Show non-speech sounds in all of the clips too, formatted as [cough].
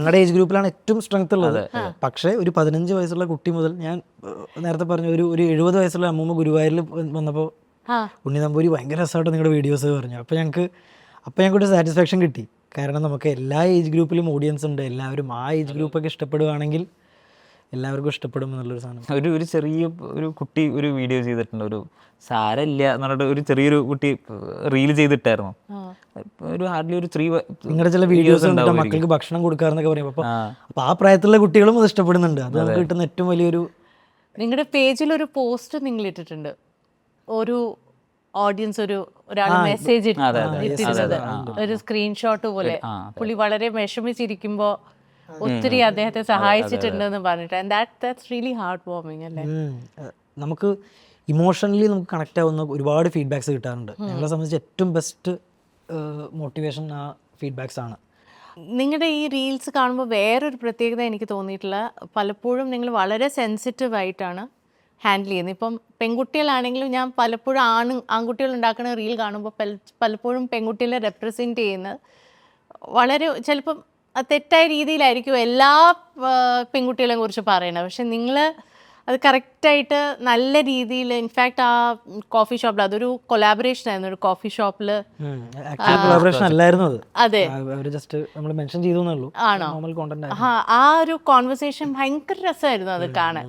ഞങ്ങളുടെ ഏജ് ഗ്രൂപ്പിലാണ് ഏറ്റവും സ്ട്രെങ്ത് ഉള്ളത്. പക്ഷേ ഒരു പതിനഞ്ച് വയസ്സുള്ള കുട്ടി മുതൽ ഞാൻ നേരത്തെ പറഞ്ഞ ഒരു ഒരു എഴുപത് വയസ്സുള്ള അമ്മൂമ്മ ഗുരുവായൂരിൽ വന്നപ്പോൾ ഉണ്ണി നമ്പൂരി ഭയങ്കര രസമായിട്ട് നിങ്ങളുടെ വീഡിയോസ് പറഞ്ഞു. അപ്പോൾ ഞങ്ങൾക്ക് അപ്പോൾ ഞങ്ങൾക്ക് ഒരു സാറ്റിസ്ഫാക്ഷൻ കിട്ടി. കാരണം നമുക്ക് എല്ലാ ഏജ് ഗ്രൂപ്പിലും ഓഡിയൻസ് ഉണ്ട്. എല്ലാവരും ആ ഏജ് ഗ്രൂപ്പൊക്കെ ഇഷ്ടപ്പെടുവാണെങ്കിൽ എല്ലാവർക്കും ഇഷ്ടപ്പെടും എന്നുള്ളൊരു സാധനം. ഒരു ഒരു ചെറിയ ഒരു കുട്ടി ഒരു വീഡിയോ ചെയ്തിട്ടുണ്ട്. ഒരു സാരമില്ല എന്ന് പറഞ്ഞിട്ട് ഒരു ചെറിയൊരു കുട്ടി റീൽ ചെയ്തിട്ടായിരുന്നു. ഒരു ഹാർഡ്ലി ഒരു ത്രീ നിങ്ങളുടെ ചില വീഡിയോസ് ഉണ്ട് മക്കൾക്ക് ഭക്ഷണം കൊടുക്കാറെന്നൊക്കെ പറയും അപ്പോൾ അപ്പോൾ ആ പ്രായത്തിലുള്ള കുട്ടികളും അത് ഇഷ്ടപ്പെടുന്നുണ്ട്. അത് നമുക്ക് കിട്ടുന്ന ഏറ്റവും വലിയൊരു നിങ്ങളുടെ പേജിൽ ഒരു പോസ്റ്റ് നിങ്ങൾ ഇട്ടിട്ടുണ്ട്. ഒരു ഓഡിയൻസ് ഒരു ഒരാൾ മെസ്സേജ് ഇട്ടിരുന്നത്. ഒരു സ്ക്രീൻഷോട്ട് പോലെ. പുള്ളി വളരെ വിഷമിച്ചിരിക്കുമ്പോ ഒത്തിരി അദ്ദേഹത്തെ സഹായിച്ചിട്ടുണ്ട് എന്ന് പറഞ്ഞിട്ട്. And that that's really heartwarming അല്ലേ നമുക്ക് ഇമോഷണലി നമുക്ക് കണക്ട് ആവുന്ന ഒരുപാട് ഫീഡ്ബാക്സ് കിട്ടാറുണ്ട്. ഞങ്ങളെ സംബന്ധിച്ച് ഏറ്റവും ബെസ്റ്റ് മോട്ടിവേഷൻ ആ ഫീഡ്ബാക്സ് ആണ്. നിങ്ങളുടെ ഈ റീൽസ് കാണുമ്പോൾ വേറൊരു പ്രത്യേകത എനിക്ക് തോന്നിയിട്ടുള്ള പലപ്പോഴും നിങ്ങൾ വളരെ സെൻസിറ്റീവ് ആയിട്ടാണ് ഹാൻഡിൽ ചെയ്യുന്നത്. ഇപ്പം പെൺകുട്ടികളാണെങ്കിലും ഞാൻ പലപ്പോഴും ആണ് ആൺകുട്ടികൾ ഉണ്ടാക്കുന്ന റീൽ കാണുമ്പോൾ പലപ്പോഴും പെൺകുട്ടികളെ റെപ്രസെന്റ് ചെയ്യുന്നത് വളരെ ചിലപ്പം തെറ്റായ രീതിയിലായിരിക്കും എല്ലാ പെൺകുട്ടികളെയും കുറിച്ച് പറയണത്. പക്ഷെ നിങ്ങൾ അത് കറക്റ്റായിട്ട് നല്ല രീതിയിൽ ഇൻഫാക്ട് ആ കോഫി ഷോപ്പിൽ അതൊരു കൊലാബറേഷൻ ആയിരുന്നു. ഒരു കോഫി ഷോപ്പിൽ കൊലാബറേഷൻ അല്ലായിരുന്നു അത്. ജസ്റ്റ് നമ്മൾ മെൻഷൻ ചെയ്തു ആണോ? ആ ഒരു കോൺവെർസേഷൻ ഭയങ്കര രസമായിരുന്നു അത് കാണാൻ.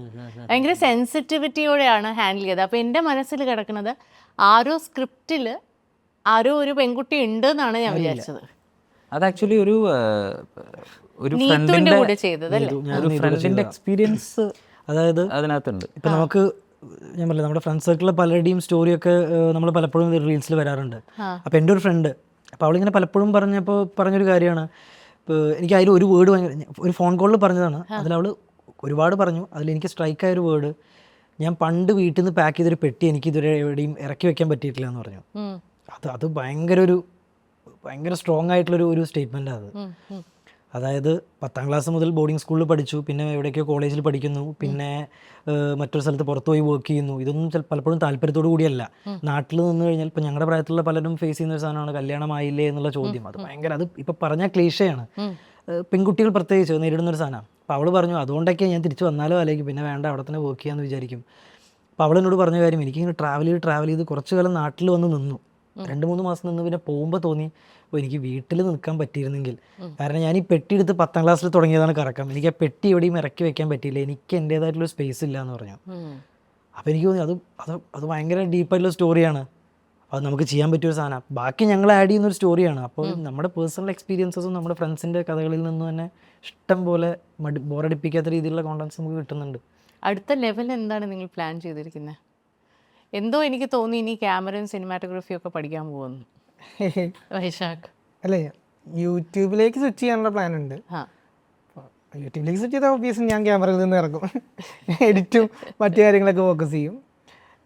ഭയങ്കര സെൻസിറ്റിവിറ്റിയോടെയാണ് ഹാൻഡിൽ ചെയ്തത്. അപ്പോൾ എന്റെ മനസ്സിൽ കിടക്കുന്നത് ആരോ സ്ക്രിപ്റ്റിൽ ആരോ ഒരു പെൺകുട്ടി ഉണ്ട് എന്നാണ് ഞാൻ വിചാരിച്ചത്. അത് ആക്ച്വലി ഒരു ഒരു ഫ്രണ്ടിന്റെ കൂടെ ചെയ്തതല്ലേ? ഒരു ഫ്രണ്ടിന്റെ എക്സ്പീരിയൻസ് അതായത് അതിനകത്തുണ്ട്. ഇപ്പം നമുക്ക് ഞാൻ പറയാം നമ്മുടെ ഫ്രണ്ട് സർക്കിളിലെ പലരുടെയും സ്റ്റോറിയൊക്കെ നമ്മൾ പലപ്പോഴും റീൽസിൽ വരാറുണ്ട്. അപ്പൊ എന്റെ ഒരു ഫ്രണ്ട് അപ്പോൾ അവളിങ്ങനെ പലപ്പോഴും പറഞ്ഞപ്പോൾ പറഞ്ഞൊരു കാര്യമാണ്. എനിക്ക് അതിൽ ഒരു വേർഡ് ഭയങ്കര ഒരു ഫോൺ കോളിൽ പറഞ്ഞതാണ്. അതിലവൾ ഒരുപാട് പറഞ്ഞു. അതിൽ എനിക്ക് സ്ട്രൈക്ക് ആയ ഒരു വേർഡ് ഞാൻ പണ്ട് വീട്ടിൽ നിന്ന് പാക്ക് ചെയ്തൊരു പെട്ടി എനിക്ക് ഇതുവരെ എവിടെയും ഇറക്കി വെക്കാൻ പറ്റിയിട്ടില്ല എന്ന് പറഞ്ഞു. അത് അത് ഭയങ്കര ഒരു ഭയങ്കര സ്ട്രോങ് ആയിട്ടുള്ളൊരു ഒരു സ്റ്റേറ്റ്മെന്റ് അത്. അതായത് പത്താം ക്ലാസ് മുതൽ ബോർഡിംഗ് സ്കൂളിൽ പഠിച്ചു പിന്നെ എവിടെയൊക്കെയോ കോളേജിൽ പഠിക്കുന്നു പിന്നെ മറ്റൊരു സ്ഥലത്ത് പുറത്തു പോയി വർക്ക് ചെയ്യുന്നു. ഇതൊന്നും പലപ്പോഴും താല്പര്യത്തോടു കൂടിയല്ല. നാട്ടിൽ നിന്ന് കഴിഞ്ഞാൽ ഇപ്പം ഞങ്ങളുടെ പ്രായത്തിലുള്ള പലരും ഫേസ് ചെയ്യുന്ന ഒരു സാധനമാണ് കല്യാണമായില്ലേ എന്നുള്ള ചോദ്യം. അത് ഭയങ്കര അത് ഇപ്പം പറഞ്ഞ ക്ലീഷയാണ്. പെൺകുട്ടികൾ പ്രത്യേകിച്ച് നേരിടുന്ന ഒരു സാധനമാണ് അപ്പോൾ അവൾ പറഞ്ഞു അതുകൊണ്ടൊക്കെ ഞാൻ തിരിച്ചു വന്നാലോ അല്ലെങ്കിൽ പിന്നെ വേണ്ട അവിടെ തന്നെ വർക്ക് ചെയ്യാമെന്ന് വിചാരിക്കും. അപ്പോൾ അവൾ എന്നോട് പറഞ്ഞ കാര്യം എനിക്കിങ്ങനെ ട്രാവൽ ചെയ്ത് ട്രാവൽ ചെയ്ത് കുറച്ച് കാലം നാട്ടിൽ വന്ന് നിന്നു. രണ്ട് മൂന്ന് മാസം നിന്ന് പിന്നെ പോകുമ്പോൾ തോന്നി എനിക്ക് വീട്ടിൽ നിൽക്കാൻ പറ്റിയിരുന്നെങ്കിൽ. കാരണം ഞാൻ ഈ പെട്ടി എടുത്ത് പത്താം ക്ലാസ്സിൽ തുടങ്ങിയതാണ് കറക്കം. എനിക്ക് ആ പെട്ടി എവിടെയും ഇറക്കി വെക്കാൻ പറ്റിയില്ല. എനിക്ക് എന്റേതായിട്ടുള്ള സ്പേസ് ഇല്ല എന്ന് പറഞ്ഞു. അപ്പോൾ എനിക്ക് തോന്നി അത് അത് അത് ഭയങ്കര ഡീപ്പായിട്ടുള്ള സ്റ്റോറിയാണ് അത് നമുക്ക് ചെയ്യാൻ പറ്റിയൊരു സാധനം. ബാക്കി ഞങ്ങൾ ആഡ് ചെയ്യുന്ന ഒരു സ്റ്റോറിയാണ് അപ്പോൾ നമ്മുടെ പേഴ്സണൽ എക്സ്പീരിയൻസസും നമ്മുടെ ഫ്രണ്ട്സിന്റെ കഥകളിൽ നിന്ന് തന്നെ ഇഷ്ടം പോലെ ബോറടിപ്പിക്കാത്ത രീതിയിലുള്ള കോണ്ടൻസ് നമുക്ക് കിട്ടുന്നുണ്ട്. അടുത്ത ലെവൽ എന്താണ് നിങ്ങൾ പ്ലാൻ ചെയ്തിരിക്കുന്നത് എന്തോ എനിക്ക് തോന്നി ഇനി ക്യാമറയും സിനിമാറ്റോഗ്രഫിയും ഒക്കെ പഠിക്കാൻ പോകുന്നു. [laughs] വൈശാഖ്. അല്ലേ യൂട്യൂബിലേക്ക് സ്വിച്ച് ചെയ്യാനുള്ള പ്ലാൻ ഉണ്ട്. യൂട്യൂബിലേക്ക് സ്വിച്ച് ചെയ്താൽ ഓബിയസ് ഞാൻ ക്യാമറയിൽ നിന്ന് ഇറക്കും [laughs] എഡിറ്റും മറ്റു കാര്യങ്ങളൊക്കെ ഫോക്കസ് ചെയ്യും.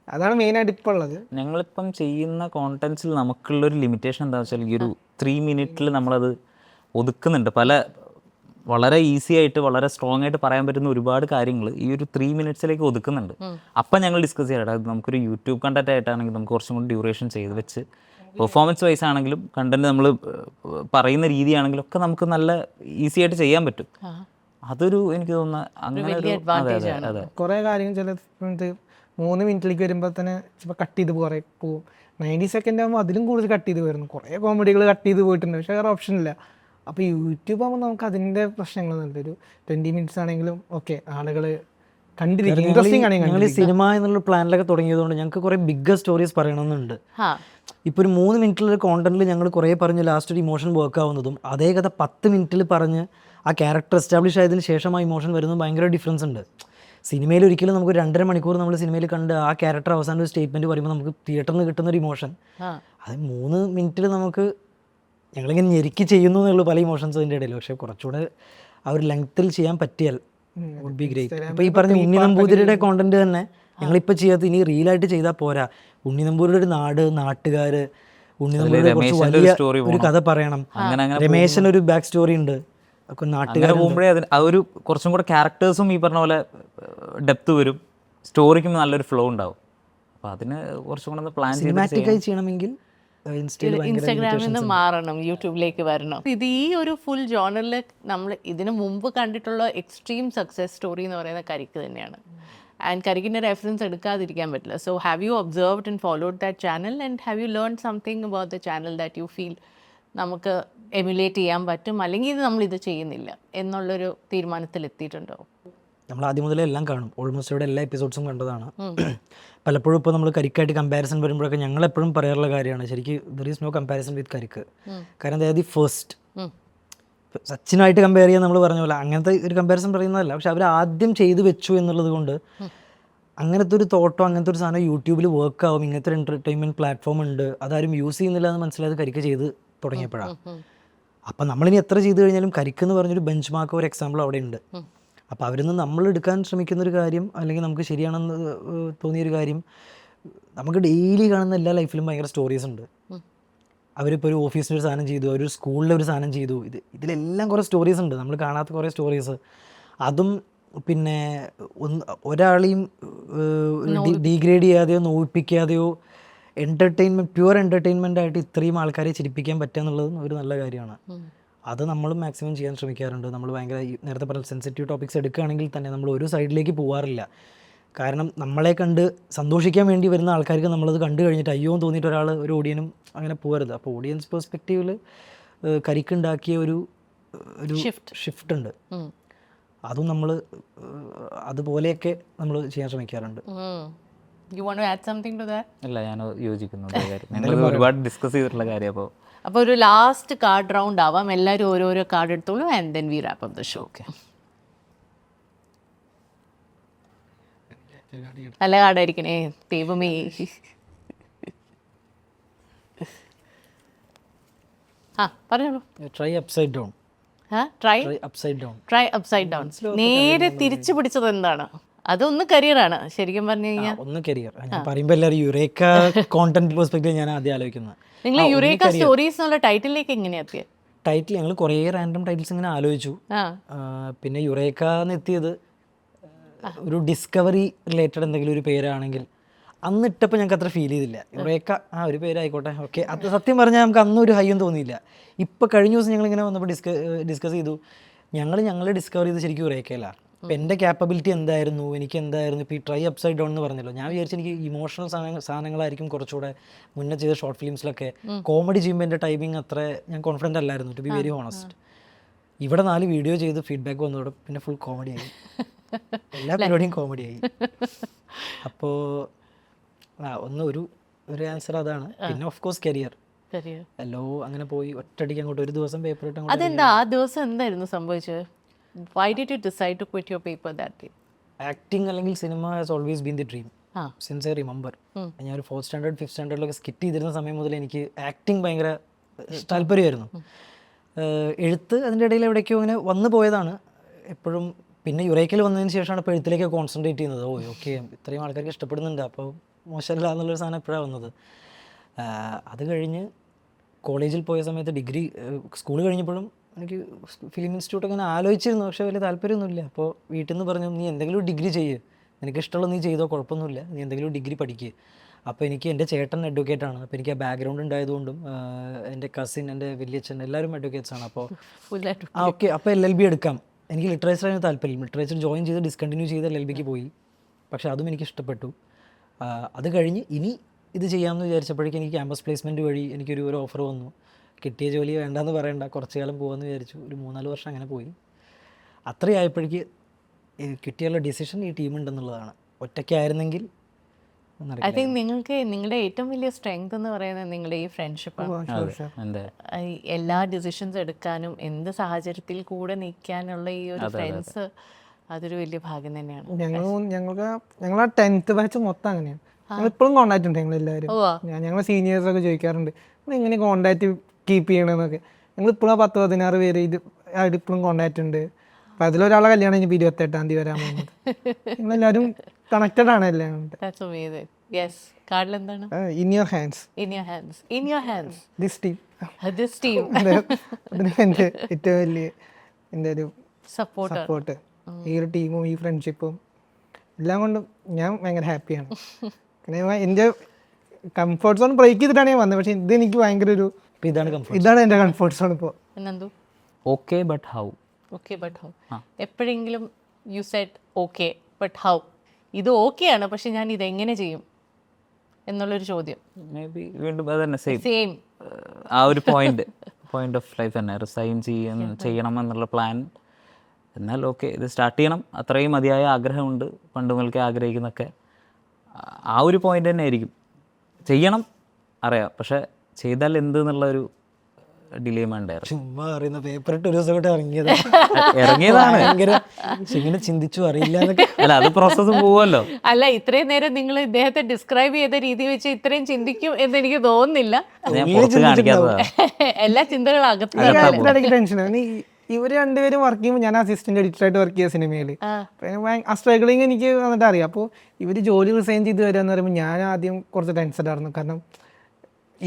അതാണ് മെയിനായിട്ട് ഇപ്പോൾ ഉള്ളത്. ഞങ്ങളിപ്പം ചെയ്യുന്ന കോണ്ടന്റ്സിൽ നമുക്കുള്ളൊരു ലിമിറ്റേഷൻ എന്താ വെച്ചാൽ ഈ ഒരു ത്രീ മിനിറ്റിൽ നമ്മളത് ഒതുക്കുന്നുണ്ട്. പല വളരെ ഈസി ആയിട്ട് വളരെ സ്ട്രോങ് ആയിട്ട് പറയാൻ പറ്റുന്ന ഒരുപാട് കാര്യങ്ങൾ ഈ ഒരു ത്രീ മിനിറ്റ്സിലേക്ക് ഒതുക്കുന്നുണ്ട്. അപ്പം ഞങ്ങൾ ഡിസ്കസ് ചെയ്യട്ടെ നമുക്കൊരു യൂട്യൂബ് കണ്ടന്റ് ആയിട്ടാണെങ്കിൽ നമുക്ക് കുറച്ചും കൂടി ഡ്യൂറേഷൻ ചെയ്ത് വെച്ച് പെർഫോമൻസ് വൈസ് ആണെങ്കിലും കണ്ടന്റ് നമ്മൾ പറയുന്ന രീതിയാണെങ്കിലും ഒക്കെ നമുക്ക് നല്ല ഈസി ആയിട്ട് ചെയ്യാൻ പറ്റും. അതൊരു എനിക്ക് തോന്നുന്ന അങ്ങനെ കുറേ കാര്യങ്ങൾ ചില മൂന്ന് മിനിറ്റിലേക്ക് വരുമ്പോൾ തന്നെ ചിലപ്പോൾ കട്ട് ചെയ്ത് കുറേ പോകും നയന്റി സെക്കൻഡ് ആകുമ്പോൾ അതിലും കൂടുതൽ കട്ട് ചെയ്ത് വരുന്നു. കുറേ കോമഡികൾ കട്ട് ചെയ്ത് പോയിട്ടുണ്ട്. പക്ഷേ വേറെ ഓപ്ഷൻ ഇല്ല. അപ്പോൾ യൂട്യൂബ് ആകുമ്പോൾ നമുക്ക് അതിന്റെ പ്രശ്നങ്ങളൊന്നുമില്ല ഒരു ട്വന്റി മിനിറ്റ്സ് ആണെങ്കിലും ഓക്കെ ആളുകൾ കണ്ടിരിക്കും. ഇൻട്രസ്റ്റിംഗ് ആണെങ്കിൽ ഞങ്ങൾ ഈ സിനിമ എന്നുള്ള പ്ലാനിലൊക്കെ തുടങ്ങിയതുകൊണ്ട് ഞങ്ങൾക്ക് കുറേ ബിഗ്ഗർ സ്റ്റോറീസ് പറയണമെന്നുണ്ട്. ഇപ്പൊ ഇപ്പോൾ ഒരു മൂന്ന് മിനിറ്റിലുള്ള കോണ്ടന്റിൽ ഞങ്ങൾ കുറേ പറഞ്ഞ് ലാസ്റ്റ് ഒരു ഇമോഷൻ വർക്ക് ആവുന്നതും അതേ കഥ പത്ത് മിനിറ്റിൽ പറഞ്ഞ് ആ ക്യാരക്ടർ എസ്റ്റാബ്ലിഷ് ആയതിന് ശേഷം ആ ഇമോഷൻ വരുന്നതും ഭയങ്കര ഡിഫറൻസ് ഉണ്ട്. സിനിമയിൽ ഒരിക്കലും നമുക്ക് രണ്ടര മണിക്കൂർ നമ്മൾ സിനിമയിൽ കണ്ട് ആ ക്യാരക്ടർ അവസാനം ഒരു സ്റ്റേറ്റ്മെന്റ് പറയുമ്പോൾ നമുക്ക് തിയേറ്ററിൽ നിന്ന് കിട്ടുന്ന ഒരു ഇമോഷൻ അത് മൂന്ന് മിനിറ്റിൽ നമുക്ക് ഞങ്ങളിങ്ങനെ ഞെരുക്കി ചെയ്യുന്നു എന്നുള്ളൂ പല ഇമോഷൻസ് അതിന്റെ ഇടയിൽ. പക്ഷേ കുറച്ചുകൂടെ ആ ഒരു ലെങ്ത്തിൽ ചെയ്യാൻ പറ്റിയാൽ വുഡ് ബി ഗ്രേറ്റ് അപ്പോൾ ഈ പറഞ്ഞ ഉണ്ണി നമ്പൂതിരിയുടെ കോണ്ടന്റ് തന്നെ ഞങ്ങളിപ്പോൾ ചെയ്യാത്ത ഇനി റീലായിട്ട് ചെയ്താൽ പോരാ. ഉണ്ണി നമ്പൂരിയുടെ ഒരു നാട് നാട്ടുകാർ ഉണ്ണി നമ്പൂരിയുടെ കുറച്ച് വലിയ ഒരു കഥ പറയണം. രമേശൻ ഒരു ബാക്ക് സ്റ്റോറി ഉണ്ട്. ഒക്കെ നാട്ടുകാർ പോകുമ്പോഴേ അതിന് ആ ഒരു കുറച്ചും കൂടെ ക്യാരക്ടേഴ്സും ഈ പറഞ്ഞ പോലെ ഡെപ്ത് വരും. സ്റ്റോറിക്കും നല്ലൊരു ഫ്ലോ ഉണ്ടാവും. അപ്പോൾ അതിന് കുറച്ചും കൂടെ ഒന്ന് പ്ലാൻ ചെയ്ത് സിനിമാറ്റിക് ചെയ്യണമെങ്കിൽ ഇൻസ്റ്റാഗ്രാമിൽ നിന്ന് മാറണം യൂട്യൂബിലേക്ക് വരണം. ഇത് ഈ ഒരു ഫുൾ ജോണറിൽ നമ്മൾ ഇതിനു മുമ്പ് കണ്ടിട്ടുള്ള എക്സ്ട്രീം സക്സസ് സ്റ്റോറി എന്ന് പറയുന്ന കരിക്ക് തന്നെയാണ്. ആൻഡ് കരിക്കിന്റെ റെഫറൻസ് എടുക്കാതിരിക്കാൻ പറ്റില്ല. So have you observed and followed that channel and have you learn something about the channel that you feel നമുക്ക് എമുലേറ്റ് ചെയ്യാൻ പറ്റും? അല്ലെങ്കിൽ ഇത് നമ്മൾ ഇത് ചെയ്യുന്നില്ല? എന്നുള്ളൊരു തീരുമാനത്തിൽ എത്തിയിട്ടുണ്ടോ നമ്മൾ ആദ്യം മുതലേ എല്ലാം കാണും. ഓൾമോസ്റ്റ് ഇവിടെ എല്ലാ എപ്പിസോഡ്സും കണ്ടതാണ്. [clears throat] പലപ്പോഴും ഇപ്പോൾ നമ്മൾ കരിക്കായിട്ട് കമ്പാരിസൺ വരുമ്പോഴൊക്കെ ഞങ്ങൾ എപ്പോഴും പറയാറുള്ള കാര്യമാണ്. ശരിക്കും there is no comparison with കരിക്ക്. കാരണം അതായത് ഫസ്റ്റ്. സച്ചിനായിട്ട് കമ്പയർ ചെയ്യാൻ നമ്മൾ പറഞ്ഞ പോലെ അങ്ങനത്തെ ഒരു കമ്പാരിസൺ പറയുന്നതല്ല. പക്ഷെ അവർ ആദ്യം ചെയ്തു വെച്ചു എന്നുള്ളത് കൊണ്ട് അങ്ങനത്തെ ഒരു തോട്ടോ അങ്ങനത്തെ ഒരു സാധനം യൂട്യൂബിൽ വർക്ക് ആവും. ഇങ്ങനത്തെ ഒരു എന്റർടൈൻമെന്റ് പ്ലാറ്റ്ഫോം ഉണ്ട്. അതാരും യൂസ് ചെയ്യുന്നില്ല എന്ന് മനസ്സിലായത് കരിക്ക് ചെയ്ത് തുടങ്ങിയപ്പോഴാണ് അപ്പം നമ്മളിനി എത്ര ചെയ്തു കഴിഞ്ഞാലും കരിക്ക് എന്ന് പറഞ്ഞൊരു ബെഞ്ച് മാർക്ക് ഒരു എക്സാമ്പിൾ അവിടെ ഉണ്ട്. അപ്പോൾ അവരിൽ നിന്ന് നമ്മൾ എടുക്കാൻ ശ്രമിക്കുന്ന ഒരു കാര്യം അല്ലെങ്കിൽ നമുക്ക് ശരിയാണെന്ന് തോന്നിയൊരു കാര്യം നമുക്ക് ഡെയിലി കാണുന്ന എല്ലാ ലൈഫിലും ഭയങ്കര സ്റ്റോറീസ് ഉണ്ട്. അവരിപ്പോൾ ഒരു ഓഫീസിൽ ഒരു സാധനം ചെയ്തു ഒരു സ്കൂളിൽ ഒരു സാധനം ചെയ്തു. ഇത് ഇതിലെല്ലാം കുറേ സ്റ്റോറീസ് ഉണ്ട്. നമ്മൾ കാണാത്ത കുറേ സ്റ്റോറീസ് അതും പിന്നെ ഒന്ന് ഒരാളെയും ഡീഗ്രേഡ് ചെയ്യാതെയോ നോവിപ്പിക്കാതെയോ എന്റർടൈൻമെന്റ് പ്യുവർ എന്റർടൈൻമെന്റ് ആയിട്ട് ഇത്രയും ആൾക്കാരെ ചിരിപ്പിക്കാൻ പറ്റുക എന്നുള്ളത് ഒരു നല്ല കാര്യമാണ്. അത് നമ്മൾ മാക്സിമം ചെയ്യാൻ ശ്രമിക്കാറുണ്ട്. നമ്മൾ ഭയങ്കര നേരത്തെ പറഞ്ഞ സെൻസിറ്റീവ് ടോപ്പിക്സ് എടുക്കുകയാണെങ്കിൽ തന്നെ നമ്മൾ ഒരു സൈഡിലേക്ക് പോകാറില്ല കാരണം നമ്മളെ കണ്ട് സന്തോഷിക്കാൻ വേണ്ടി വരുന്ന ആൾക്കാർക്ക് നമ്മളത് കണ്ടു കഴിഞ്ഞിട്ട് അയ്യോ എന്ന് തോന്നിയിട്ട് ഒരാൾ ഒരു ഓഡിയനും അങ്ങനെ പോകരുത് അപ്പോൾ ഓഡിയൻസ് പെർസ്പെക്റ്റീവിൽ കരിക്കുണ്ടാക്കിയ ഒരു ഒരു ഷിഫ്റ്റ് ഉണ്ട്. അതും നമ്മൾ അതുപോലെയൊക്കെ നമ്മൾ ചെയ്യാൻ ശ്രമിക്കാറുണ്ട്. You won't add something to that ഇല്ല ഞാൻ യോജിക്കുന്നു. [laughs] ഒരുപാട് ഡിസ്കസ് ചെയ്തിട്ടുള്ള കാര്യം അപ്പോൾ അപ്പോൾ ഒരു ലാസ്റ്റ് കാർഡ് റൗണ്ട് ആവാം. എല്ലാവരും ഓരോരോ കാർഡ് എടുത്തോളൂ and then we wrap up the show okay നല്ല കാർഡായിരിക്കണേ ദൈവമേ. ആ പറഞ്ഞോളൂ. Try upside down try upside down try upside down നേരെ തിരിച്ചു പിടിച്ചത് എന്താണ്? അതൊന്ന് കരിയറാണ് ശരിക്കും പറഞ്ഞു കഴിഞ്ഞാൽ ഒന്ന് കരിയർ ഞാൻ പറയുമ്പോൾ എല്ലാവരും യുറേക്ക കോണ്ടന്റ് പെർസ്പെക്റ്റീവ് ഞാൻ ആദ്യം ആലോചിക്കുന്നത്. നിങ്ങൾ യുറേക്ക സ്റ്റോറീസ് എന്നുള്ള ടൈറ്റിലേക്ക് എങ്ങനെയാ എത്തിയത് ടൈറ്റിൽ ഞങ്ങൾ കുറേ റാൻഡം ടൈറ്റിൽസ് ഇങ്ങനെ ആലോചിച്ചു. പിന്നെ യുറേക്ക എന്ന് എത്തിയത് ഒരു ഡിസ്കവറി റിലേറ്റഡ് എന്തെങ്കിലും ഒരു പേരാണെങ്കിൽ അന്ന് ഇട്ടപ്പോൾ ഞങ്ങൾക്ക് അത്ര ഫീൽ ചെയ്തില്ല. യുറേക്ക ആ ഒരു പേരായിക്കോട്ടെ. ഓക്കെ അത് സത്യം പറഞ്ഞാൽ നമുക്ക് അന്ന് ഒരു ഹൈയും തോന്നിയില്ല. ഇപ്പോൾ കഴിഞ്ഞ ദിവസം ഞങ്ങൾ ഇങ്ങനെ വന്നപ്പോൾ ഡിസ്ക ഡിസ്കസ് ചെയ്തു. ഞങ്ങൾ ഞങ്ങൾ ഡിസ്കവർ ചെയ്ത് ശരിക്കും യുറേക്കല്ല അപ്പോൾ എന്റെ ക്യാപ്പബിലിറ്റി എന്തായിരുന്നു? എനിക്ക് എന്തായിരുന്നു ഇപ്പോൾ ഈ ട്രൈ അപ്സൈഡ് ഡൗൺ എന്ന് പറഞ്ഞല്ലോ. ഞാൻ വിചാരിച്ചു എനിക്ക് ഇമോഷണൽ സാധനങ്ങൾ സാധനങ്ങളായിരിക്കും കുറച്ചുകൂടെ മുന്നേ ചെയ്ത ഷോർട്ട് ഫിലിംസിലൊക്കെ കോമഡി ചെയ്യുമ്പോൾ എന്റെ ടൈമിങ് അത്ര ഞാൻ കോൺഫിഡന്റ് അല്ലായിരുന്നു ടു ബി വെരി ഓണസ്റ്റ് ഇവിടെ നാല് വീഡിയോ ചെയ്ത് ഫീഡ്ബാക്ക് വന്നതോടെ പിന്നെ ഫുൾ കോമഡി ആയി. [laughs] എല്ലാ പരിപാടിയും കോമഡി ആയി. [laughs] അപ്പോൾ ആ ഒന്ന് ഒരു ഒരു ആൻസർ അതാണ്. പിന്നെ ഓഫ് കോഴ്സ് കരിയർ എല്ലോ അങ്ങനെ പോയി ഒറ്റയടിക്ക് അങ്ങോട്ട് ഒരു ദിവസം പേപ്പർ ഇട്ട് അതെന്താ? ആ ദിവസം എന്തായിരുന്നു സംഭവിച്ചത്? Why did you decide to quit your paper that day acting അല്ലെങ്കിൽ cinema has always been the dream since I remember ഞാൻ ഒരു ഫോർത്ത് സ്റ്റാൻഡേർഡ് ഫിഫ്ത് സ്റ്റാൻഡേർഡിലൊക്കെ സ്കിറ്റ് ചെയ്തിരുന്ന സമയം മുതൽ എനിക്ക് ആക്ടിങ് ഭയങ്കര താല്പര്യമായിരുന്നു. എഴുത്ത് അതിന്റെ ഇടയിൽ എവിടേക്കോ ഇങ്ങനെ വന്നു പോയതാണ്. എപ്പോഴും പിന്നെ യുറേക്കൽ വന്നതിന് ശേഷമാണ് ഇപ്പോൾ എഴുത്തിലേക്ക് കോൺസെൻട്രേറ്റ് ചെയ്യുന്നത്. ഓ ഓക്കെ ഇത്രയും ആൾക്കാർക്ക് ഇഷ്ടപ്പെടുന്നുണ്ട്. അപ്പോൾ മോശമല്ല എന്നുള്ളൊരു സാധനം എപ്പോഴാണ് വന്നത്? അത് കഴിഞ്ഞ് കോളേജിൽ പോയ സമയത്ത് ഡിഗ്രി സ്കൂൾ കഴിഞ്ഞപ്പോഴും എനിക്ക് ഫിലിം ഇൻസ്റ്റിറ്റ്യൂട്ട് അങ്ങനെ ആലോചിച്ചിരുന്നു പക്ഷേ വലിയ താല്പര്യമൊന്നുമില്ല. അപ്പോൾ വീട്ടിൽ നിന്ന് പറഞ്ഞു നീ എന്തെങ്കിലും ഡിഗ്രി ചെയ്യ്. നിനക്ക് ഇഷ്ടമുള്ള നീ ചെയ്തോ കുഴപ്പമൊന്നുമില്ല. നീ എന്തെങ്കിലും ഡിഗ്രി പഠിക്കുക അപ്പോൾ എനിക്ക് എന്റെ ചേട്ടൻ അഡ്വക്കേറ്റ് ആണ്. അപ്പോൾ എനിക്ക് ആ ബാക്ക്ഗ്രൗണ്ട് ഉണ്ടായതുകൊണ്ടും എന്റെ കസിൻ എന്റെ വലിയച്ഛൻ എല്ലാവരും അഡ്വക്കേറ്റ്സ് ആണ്. അപ്പോൾ ആ ഓക്കെ അപ്പോൾ എൽ എൽ ബി എടുക്കാം. എനിക്ക് ലിറ്ററേച്ചറായിരുന്നു താല്പര്യം. ലിറ്ററേച്ചർ ജോയിൻ ചെയ്ത് ഡിസ്കണ്ടിന്യൂ ചെയ്ത് എൽ എൽ ബിക്ക് പോയി. പക്ഷേ അതും എനിക്ക് ഇഷ്ടപ്പെട്ടു. അത് കഴിഞ്ഞ് ഇനി ഇത് ചെയ്യാമെന്ന് വിചാരിച്ചപ്പോഴേക്കും എനിക്ക് ക്യാമ്പസ് പ്ലേസ്മെന്റ് വഴി എനിക്കൊരു ഒരു ഓഫർ വന്നു. കിട്ടിയ ജോലി വേണ്ടെന്ന് പറയണ്ട. കുറച്ച് കാലം പോകാമെന്ന് വിചാരിച്ചു. ഒരു മൂന്നാൽ വർഷം അങ്ങനെ പോയി. അത്രയായപ്പോഴേക്ക് കിട്ടിയുള്ള ഡിസിഷൻ ഈ ടീമുണ്ടെന്നുള്ളതാണ് ഒറ്റയ്ക്കായിരുന്നെങ്കിൽ ഐ തിങ്ക് നിങ്ങൾക്ക് നിങ്ങളുടെ ഏറ്റവും വലിയ സ്ട്രെങ്ത് എന്ന് പറയുന്നത് നിങ്ങളുടെ ഈ ഫ്രണ്ട്ഷിപ്പാണ് അതെ. എല്ലാ ഡിസിഷൻസ് എടുക്കാനും എന്ത് സാഹചര്യത്തിൽ കൂടെ നിൽക്കാനുള്ള ഈ ഒരു ഫ്രണ്ട്സ് അതൊരു വലിയ ഭാഗ്യം തന്നെയാണ്. ഞങ്ങൾ ഞങ്ങൾക്ക് ഞങ്ങൾ ആ ടെൻത്ത് ബാച്ച് മൊത്തം അങ്ങനെയാണ്. ഞങ്ങൾ ഇപ്പോഴും കോണ്ടാക്ട് ഉണ്ട് ഞങ്ങൾ എല്ലാവരും ഞങ്ങൾ ഞങ്ങളെ സീനിയേഴ്സ് ഒക്കെ ചോദിക്കാറുണ്ട്. നിങ്ങൾ എങ്ങനെ കോണ്ടാക്ട് കീപ്പ് ചെയ്യണമെന്നൊക്കെ ഞങ്ങൾ ഇപ്പോഴും പത്ത് പതിനാറ് പേര് ഇത് ആയിട്ട് ഇപ്പോഴും കോണ്ടാക്ട് ഉണ്ട്. അപ്പം അതിലൊരാളെ കല്യാണം ഇനിയിപ്പോൾ ഇരുപത്തെട്ടാം തീയതി വരാൻ പോകുന്നത്. ഞങ്ങളെല്ലാവരും കണക്റ്റഡ് ആണ് എല്ലാം. In your hands in your hands in your hands this team this team അതിന് എന്റെ ഏറ്റവും വലിയ എന്റെ ഒരു സപ്പോർട്ട് ഈ ഒരു ടീമും ഈ ഫ്രണ്ട്ഷിപ്പും എല്ലാം കൊണ്ടും ഞാൻ ഭയങ്കര ഹാപ്പിയാണ് [laughs] പിന്നെ എന്റെ കംഫർട്ട് സോൺ ബ്രേക്ക് ചെയ്തിട്ടാണ് ഞാൻ വന്നത്. പക്ഷെ ഇത് എനിക്ക് ഭയങ്കര ഒരു ഇതാണ് കംഫർട്ട് ഇതാണ് എന്റെ കംഫർട്ട് സോൺ ഇപ്പോൾ എന്നെന്തു okay but how okay but how എപ്പോഴെങ്കിലും you set okay but how ഇത് ഓക്കെയാണ് പക്ഷെ ഞാൻ ഇത് എങ്ങനെ ചെയ്യും എന്നുള്ളൊരു ചോദ്യം. മേ ബി വീണ്ടും അത് തന്നെ സെയിം സെയിം ആ ഒരു പോയിന്റ് പോയിന്റ് ഓഫ് ലൈഫ് തന്നെ റിസൈൻ ചെയ്യണം ചെയ്യണം എന്നുള്ള പ്ലാൻ എന്നാൽ ഓക്കെ ഇത് സ്റ്റാർട്ട് ചെയ്യണം. അത്രയും മതിയായ ആഗ്രഹമുണ്ട് പണ്ട് മുതൽക്കേ ആഗ്രഹിക്കുന്നൊക്കെ. ആ- ആ ഒരു പോയിന്റ് തന്നെ ആയിരിക്കും. ചെയ്യണം അറിയാം. പക്ഷെ ചെയ്താൽ എന്ത് എന്നുള്ള ഒരു ഡിലേ ഉണ്ടായിരുന്നു. ചുമ്മാ അറിയുന്ന പേപ്പർ ഇട്ട് ഒരു ദിവസം ഇറങ്ങിയത്. ഇറങ്ങിയതാണ്. ഭയങ്കര ഇങ്ങനെ ചിന്തിച്ചു അറിയില്ല അല്ല അത് പ്രോസസ്സ് പോവല്ലോ അല്ല ഇത്രയും നേരം നിങ്ങൾ ഇദ്ദേഹത്തെ ഡിസ്ക്രൈബ് ചെയ്ത രീതി വെച്ച് ഇത്രയും ചിന്തിക്കും എന്ന് എനിക്ക് തോന്നുന്നില്ല. എല്ലാ ചിന്തകളും അകത്ത് ഇവർ രണ്ടുപേരും വർക്ക് ചെയ്യുമ്പോൾ ഞാൻ അസിസ്റ്റന്റ് എഡിറ്റർ ആയിട്ട് വർക്ക് ചെയ്ത സിനിമയിൽ ആ. സ്ട്രഗിളിങ് എനിക്ക് വന്നിട്ട് അറിയാം. അപ്പോൾ ഇവർ ജോലി റിസൈൻ ചെയ്ത് വരിക എന്ന് പറയുമ്പോൾ ഞാൻ ആദ്യം കുറച്ച് ടെൻഷൻ ആയിരുന്നു. കാരണം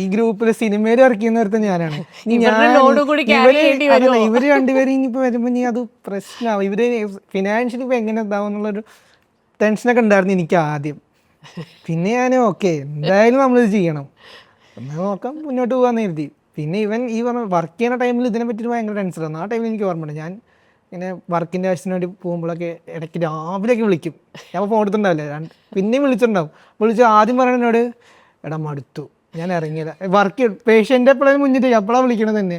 ഈ ഗ്രൂപ്പിൽ സിനിമയിൽ ഇറക്കിയെന്ന് ചെയ്യുന്നവർക്ക് ഞാനാണ് ഇവർ രണ്ടുപേരും ഇനിയിപ്പോ വരുമ്പോ നീ അത് പ്രശ്നമാവും ഇവർ ഫിനാൻഷ്യലി ഇപ്പൊ എങ്ങനെ ഇതാവും എന്നുള്ളൊരു ടെൻഷനൊക്കെ ഉണ്ടായിരുന്നു എനിക്ക് ആദ്യം. പിന്നെ ഞാൻ ഓക്കെ എന്തായാലും നമ്മളിത് ചെയ്യണം. എന്നാൽ നോക്കാം മുന്നോട്ട് പോകാൻ കരുതി. പിന്നെ ഇവൻ ഈ പറഞ്ഞ വർക്ക് ചെയ്യുന്ന ടൈമിൽ ഇതിനെ പറ്റി ഭയങ്കര ടെൻഷൻ ആ ടൈമിൽ എനിക്ക് ഓർമ്മയുണ്ട്. ഞാൻ ഇങ്ങനെ വർക്കിന്റെ ആവശ്യത്തിന് വേണ്ടി പോകുമ്പോഴൊക്കെ ഇടയ്ക്ക് രാവിലെയൊക്കെ വിളിക്കും. ഞാൻ ഫോൺ എടുത്തിട്ടുണ്ടാവില്ല. പിന്നെയും വിളിച്ചിട്ടുണ്ടാവും. വിളിച്ച് ആദ്യം പറയണ എന്നോട് എടാ മടുത്തു. ഞാൻ ഇറങ്ങിയില്ല വർക്ക് പേഷ്യന്റെ എപ്പോഴും മുന്നിട്ട് അപ്പോഴാണ് വിളിക്കണത് തന്നെ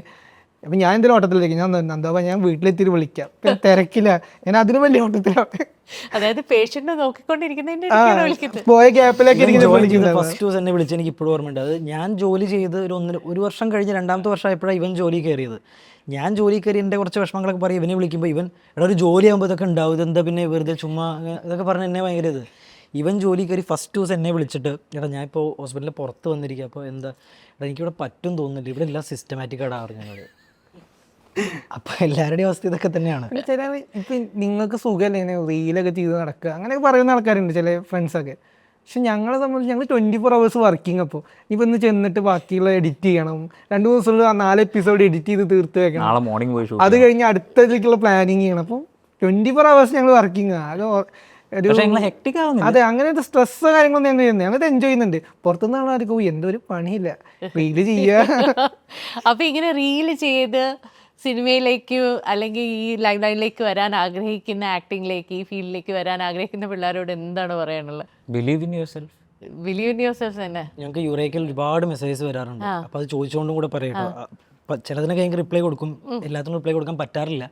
അപ്പം ഞാൻ എന്തെങ്കിലും ഓട്ടത്തിലേക്ക് ഞാൻ നന്ദോബ ഞാൻ വീട്ടിലെത്തിയിട്ട് വിളിക്കാം. പിന്നെ തിരക്കില്ല ഞാൻ അതിന് വലിയ ഓട്ടത്തിലാണ് അതായത് പേഷ്യന്റ് നോക്കിക്കൊണ്ടിരിക്കുന്നതിന്റെ പോയ ഗ്യാപ്പിലേക്ക് ഫസ്റ്റ് ദിവസം എന്നെ വിളിച്ച് എനിക്ക് ഇപ്പോഴും ഓർമ്മയുണ്ട്. അത് ഞാൻ ജോലി ചെയ്ത് ഒരു ഒന്നര ഒരു വർഷം കഴിഞ്ഞ് രണ്ടാമത്തെ വർഷം ആയപ്പോഴാണ് ഇവൻ ജോലി കയറിയത്. ഞാൻ ജോലി കയറി എന്റെ കുറച്ച് വിഷമങ്ങളൊക്കെ പറയും. ഇവനെ വിളിക്കുമ്പോൾ ഇവൻ എടാ ഒരു ജോലി ആകുമ്പോൾ ഇതൊക്കെ ഉണ്ടാവും. ഇതെന്താ പിന്നെ വെറുതെ ചുമ്മാ ഇതൊക്കെ പറഞ്ഞ് എന്നെ ഭയങ്കര ഇത്. ഇവൻ ജോലി കയറി ഫസ്റ്റ് ദിവസം എന്നെ വിളിച്ചിട്ട് എടാ ഞാൻ ഇപ്പോൾ ഹോസ്പിറ്റലിൽ പുറത്ത് വന്നിരിക്കുക അപ്പോൾ എന്താ? എടാ എനിക്കിവിടെ പറ്റും തോന്നുന്നില്ല. ഇവിടെ എല്ലാം സിസ്റ്റമാറ്റിക് ആടാ അപ്പൊ അപ്പോൾ എല്ലാവരുടെയും അവസ്ഥ ഇതൊക്കെ തന്നെയാണ്. പിന്നെ ചില ഇപ്പൊ നിങ്ങൾക്ക് സുഖമല്ലേ ഇങ്ങനെ റീലൊക്കെ ചെയ്ത് നടക്കുക. അങ്ങനെയൊക്കെ പറയുന്ന ആൾക്കാരുണ്ട് ചില ഫ്രണ്ട്സൊക്കെ പക്ഷെ ഞങ്ങളെ സംബന്ധിച്ച് ഞങ്ങൾ ട്വന്റി ഫോർ അവേഴ്സ് വർക്കിംഗ് അപ്പോൾ ഇപ്പൊ ഇന്ന് ചെന്നിട്ട് ബാക്കിയുള്ള എഡിറ്റ് ചെയ്യണം. രണ്ട് ദിവസമുള്ള നാല് എപ്പിസോഡ് എഡിറ്റ് ചെയ്ത് തീർത്ത് വെക്കണം. നാളെ മോർണിംഗ് അത് കഴിഞ്ഞ് അടുത്തതിലേക്കുള്ള പ്ലാനിങ് ചെയ്യണം. അപ്പോൾ ട്വന്റി ഫോർ അവേഴ്സ് ഞങ്ങൾ വർക്കിംഗ് ആകെ അതെ അങ്ങനത്തെ സ്ട്രെസ് കാര്യങ്ങളൊന്നും എന്ത് ചെയ്യുന്നത് അങ്ങനത്തെ എൻജോയ് ചെയ്യുന്നുണ്ട്. പുറത്തുനിന്നാണ് ആർക്കും "ഓ, എന്തോ ഒരു പണിയില്ല. റീൽ ചെയ്യാ. [laughs] അപ്പൊ ഇങ്ങനെ റീൽ ചെയ്ത് സിനിമയിലേക്ക് അല്ലെങ്കിൽ ഈ ലൈഫ് ലൈനിലേക്ക് വരാൻ ആഗ്രഹിക്കുന്ന ആക്ടിങ്ങിലേക്ക് ഈ ഫീൽഡിലേക്ക് വരാൻ ആഗ്രഹിക്കുന്ന പിള്ളേരോട് എന്താണ് പറയാനുള്ളത്? Believe in yourself believe in yourself തന്നെ. ഞങ്ങൾക്ക് യുറേക്കിൽ ഒരുപാട് മെസ്സേജസ് വരാറുണ്ട്. അപ്പോൾ അത് ചോദിച്ചുകൊണ്ടും കൂടെ പറയട്ടോ. ചിലതിനൊക്കെ എനിക്ക് റിപ്ലൈ കൊടുക്കും. എല്ലാത്തിനും റിപ്ലൈ കൊടുക്കാൻ പറ്റാറില്ല.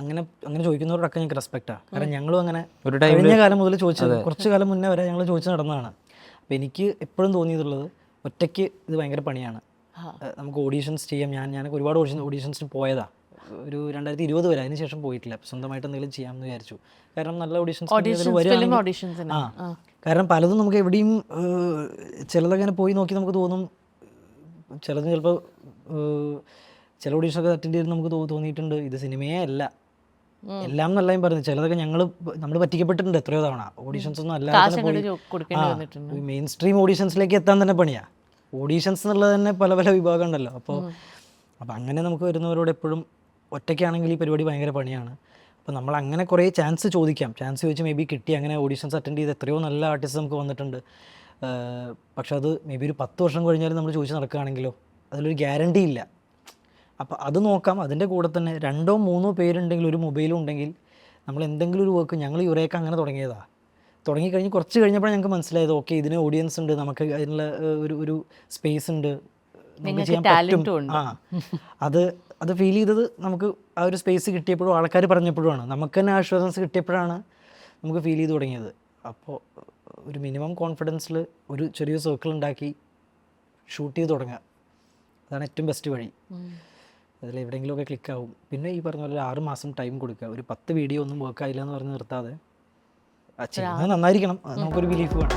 അങ്ങനെ അങ്ങനെ ചോദിക്കുന്നവരോടൊക്കെ ഞങ്ങൾക്ക് റെസ്പെക്റ്റാണ് കാരണം ഞങ്ങളും അങ്ങനെ ഒരു കഴിഞ്ഞ കാലം മുതൽ ചോദിച്ചത് കുറച്ച് കാലം മുന്നേ വരെ ഞങ്ങൾ ചോദിച്ചു നടന്നതാണ്. അപ്പോൾ എനിക്ക് എപ്പോഴും തോന്നിയിട്ടുള്ളത് ഒറ്റയ്ക്ക് ഇത് ഭയങ്കര പണിയാണ്. നമുക്ക് ഓഡീഷൻസ് ചെയ്യാം. ഞാൻ ഞാനൊക്കെ ഒരുപാട് ഓഡീഷൻ ഓഡീഷൻസിന് പോയതാ. ഒരു രണ്ടായിരത്തി ഇരുപത് വരെ. അതിന് ശേഷം പോയിട്ടില്ല. സ്വന്തമായിട്ട് എന്തെങ്കിലും ചെയ്യാമെന്ന് വിചാരിച്ചു. കാരണം നല്ല ഓഡീഷൻസ് ആ. കാരണം പലതും നമുക്ക് എവിടെയും ചിലതങ്ങനെ പോയി നോക്കി നമുക്ക് തോന്നും. ചിലത് ചിലപ്പോൾ ചില ഓഡീഷനൊക്കെ അറ്റൻഡ് ചെയ്ത് നമുക്ക് തോന്നിയിട്ടുണ്ട്. ഇത് സിനിമയേ അല്ല. എല്ലാം എന്നല്ല പറഞ്ഞു. ചിലതൊക്കെ ഞങ്ങൾ നമ്മൾ പറ്റിക്കപ്പെട്ടിട്ടുണ്ട് എത്രയോ തവണ. ഓഡീഷൻസ് ഒന്നും അല്ല അല്ലാതെ മെയിൻ സ്ട്രീം ഓഡീഷൻസിലേക്ക് എത്താൻ തന്നെ പണിയാ. ഓഡീഷൻസ് എന്നുള്ളത് തന്നെ പല പല വിഭാഗം ഉണ്ടല്ലോ അപ്പോൾ അപ്പോൾ അങ്ങനെ നമുക്ക് വരുന്നവരോട് എപ്പോഴും ഒറ്റയ്ക്കാണെങ്കിൽ ഈ പരിപാടി ഭയങ്കര പണിയാണ്. അപ്പോൾ നമ്മൾ അങ്ങനെ കുറേ ചാൻസ് ചോദിക്കാം. ചാൻസ് ചോദിച്ച് മേ ബി കിട്ടി. അങ്ങനെ ഓഡീഷൻസ് അറ്റൻഡ് ചെയ്ത് എത്രയോ നല്ല ആർട്ടിസ്റ്റ് നമുക്ക് വന്നിട്ടുണ്ട്. പക്ഷെ അത് മേ ബി ഒരു പത്ത് വർഷം കഴിഞ്ഞാലും നമ്മൾ ചോദിച്ച് നടക്കുകയാണെങ്കിലോ അതിലൊരു ഗ്യാരണ്ടി ഇല്ല. അപ്പോൾ അത് നോക്കാം. അതിന്റെ കൂടെ തന്നെ രണ്ടോ മൂന്നോ പേരുണ്ടെങ്കിൽ ഒരു മൊബൈലും ഉണ്ടെങ്കിൽ നമ്മൾ എന്തെങ്കിലും ഒരു വർക്ക് ഞങ്ങൾ യുറേക്ക് അങ്ങനെ തുടങ്ങിയതാണ് തുടങ്ങിക്കഴിഞ്ഞ് കുറച്ച് കഴിഞ്ഞപ്പോൾ ഞങ്ങൾക്ക് മനസ്സിലായത് ഓക്കെ ഇതിന് ഓഡിയൻസ് ഉണ്ട് നമുക്ക് അതിനുള്ള ഒരു ഒരു സ്പേസ് ഉണ്ട്. നമുക്ക് ചെയ്യാൻ പറ്റും. ഉണ്ട്. ആ. അത് അത് ഫീൽ ചെയ്തത് നമുക്ക് ആ ഒരു സ്പേസ് കിട്ടിയപ്പോഴും ആൾക്കാർ പറഞ്ഞപ്പോഴുമാണ്. നമുക്ക് തന്നെ ആശ്വാസം കിട്ടിയപ്പോഴാണ് നമുക്ക് ഫീൽ ചെയ്ത് തുടങ്ങിയത്. അപ്പോൾ ഒരു മിനിമം കോൺഫിഡൻസിൽ ഒരു ചെറിയ സർക്കിൾ ഉണ്ടാക്കി ഷൂട്ട് ചെയ്ത് തുടങ്ങുക. അതാണ് ഏറ്റവും ബെസ്റ്റ് വഴി. അതിൽ എവിടെയെങ്കിലുമൊക്കെ ക്ലിക്കാവും പിന്നെ ഈ പറഞ്ഞ പോലെ ഒരു ആറ് മാസം ടൈം കൊടുക്കുക. ഒരു പത്ത് വീഡിയോ ഒന്നും വർക്ക് ആയില്ല എന്ന് പറഞ്ഞ് നിർത്താതെ. ചെയ്യുന്നത് നന്നായിരിക്കണം. അത് നമുക്കൊരു ബിലീഫ് വേണം.